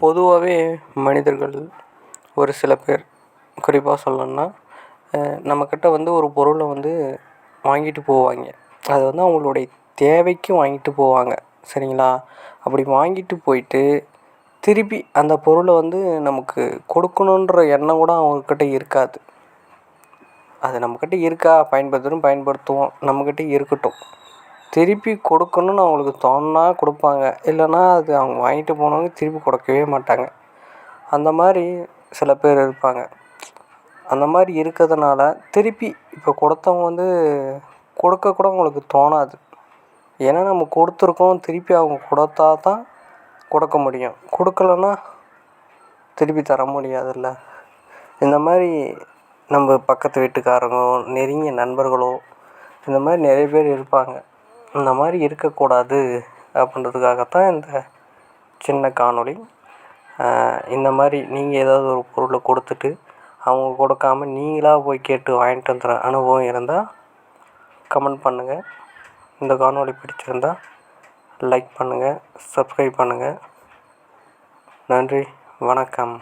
பொதுவாகவே மனிதர்கள் ஒரு சில பேர் குறிப்பாக சொல்லணுன்னா நம்மக்கிட்ட வந்து ஒரு பொருளை வந்து வாங்கிட்டு போவாங்க. அது வந்து அவங்களுடைய தேவைக்கு வாங்கிட்டு போவாங்க. சரிங்களா? அப்படி வாங்கிட்டு போய்ட்டு திருப்பி அந்த பொருளை வந்து நமக்கு கொடுக்கணுன்ற எண்ணம் கூட அவங்கக்கிட்ட இருக்காது. அது நம்மக்கிட்ட இருக்கா? பயன்படுத்துகிறோம் பயன்படுத்துவோம் நம்மக்கிட்ட இருக்கட்டும். திருப்பி கொடுக்கணுன்னு அவங்களுக்கு தோணினா கொடுப்பாங்க. இல்லைன்னா அது அவங்க வாங்கிட்டு போனவங்க திருப்பி கொடுக்கவே மாட்டாங்க. அந்த மாதிரி சில பேர் இருப்பாங்க. அந்த மாதிரி இருக்கிறதுனால திருப்பி இப்போ கொடுத்தவங்க வந்து கொடுக்க கூட அவங்களுக்கு தோணாது. ஏன்னா நம்ம கொடுத்துருக்கோம் திருப்பி அவங்க கொடுத்தா தான் கொடுக்க முடியும். கொடுக்கலன்னா திருப்பி தர முடியாதுல்ல. இந்த மாதிரி நம்ம பக்கத்து வீட்டுக்காரங்களோ நெருங்கிய நண்பர்களோ இந்த மாதிரி நிறைய பேர் இருப்பாங்க. இந்த மாதிரி இருக்கக்கூடாது அப்படின்றதுக்காகத்தான் இந்த சின்ன காணொளி. இந்த மாதிரி நீங்கள் ஏதாவது ஒரு பொருளை கொடுத்துட்டு அவங்க கொடுக்காம நீங்களாக போய் கேட்டு வாங்கிட்டு வந்துடுற அனுபவம் இருந்தால் கமெண்ட் பண்ணுங்கள் இந்த காணொளி பிடிச்சிருந்தா லைக் பண்ணுங்கள் சப்ஸ்கிரைப் பண்ணுங்கள் நன்றி வணக்கம்.